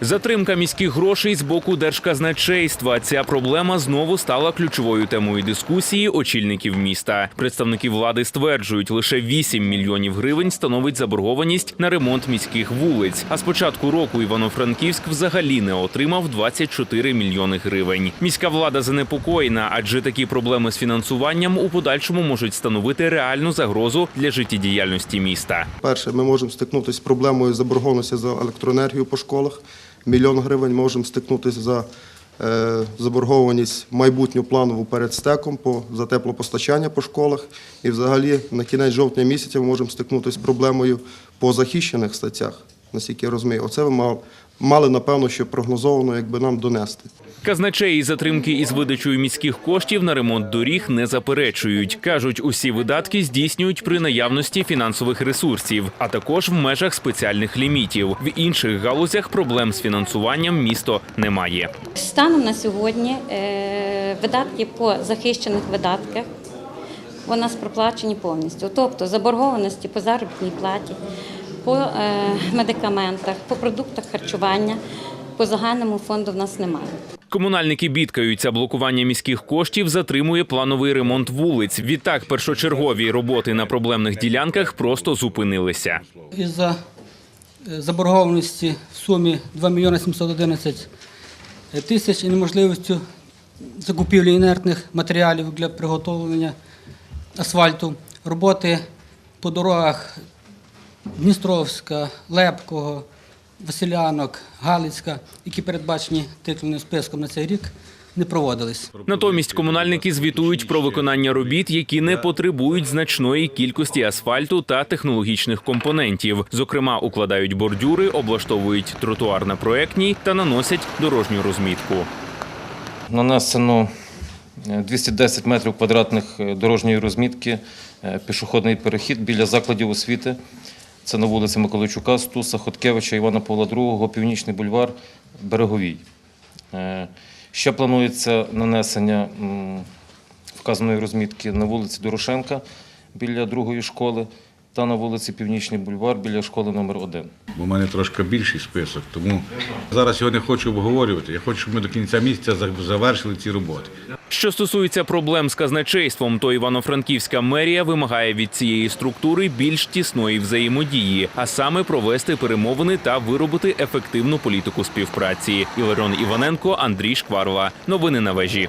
Затримка міських грошей з боку держказначейства. Ця проблема знову стала ключовою темою дискусії очільників міста. Представники влади стверджують, лише 8 мільйонів гривень становить заборгованість на ремонт міських вулиць. А з початку року Івано-Франківськ взагалі не отримав 24 мільйони гривень. Міська влада занепокоєна, адже такі проблеми з фінансуванням у подальшому можуть становити реальну загрозу для життєдіяльності міста. Перше, ми можемо стикнутися з проблемою заборгованості за електроенергію по школах. Мільйон гривень можемо стикнутися за е, заборгованість майбутню планову перед стеком по, за теплопостачання по школах. І взагалі на кінець жовтня місяця ми можемо стикнутися з проблемою по захищених статтях, наскільки я розумію. Оце ви мали, мали напевно, що прогнозовано, якби нам донести. Казначеї затримки із видачею міських коштів на ремонт доріг не заперечують. кажуть, усі видатки здійснюють при наявності фінансових ресурсів, а також в межах спеціальних лімітів. В інших галузях проблем з фінансуванням місто не має. Станом на сьогодні е, видатки по захищених видатках у нас проплачені повністю. Тобто заборгованості по заробітній платі, по е, медикаментах, по продуктах харчування, по загальному фонду в нас немає. Комунальники бідкаються. Блокування міських коштів затримує плановий ремонт вулиць. Відтак, першочергові роботи на проблемних ділянках просто зупинилися. Із-за е, заборгованості в сумі 2 мільйони 711 тисяч і неможливістю закупівлі інертних матеріалів для приготовлення асфальту, роботи по дорогах Дністровська, Лепкого, Василянок, Галицька, які передбачені титульним списком на цей рік, не проводились. Натомість комунальники звітують про виконання робіт, які не потребують значної кількості асфальту та технологічних компонентів. Зокрема, укладають бордюри, облаштовують тротуар на проектній та наносять дорожню розмітку. Нанесено е, 210 метрів квадратних е, дорожньої розмітки, е, пішохідний перехід біля закладів освіти. Це на вулиці Миколайчука, Стуса, Хоткевича, Івана Павла II, Північний бульвар, Береговій. Е, Ще планується нанесення вказаної розмітки на вулиці Дорошенка біля другої школи та на вулиці Північний бульвар біля школи номер 1 бо в мене трошки більший список. Тому зараз його не хочу обговорювати. Я хочу, щоб ми до кінця місяця завершили ці роботи. Що стосується проблем з казначейством, то Івано-Франківська мерія вимагає від цієї структури більш тісної взаємодії, а саме провести перемовини та виробити ефективну політику співпраці. Іларіон Іваненко, Андрій Шкварова. Новини на вежі.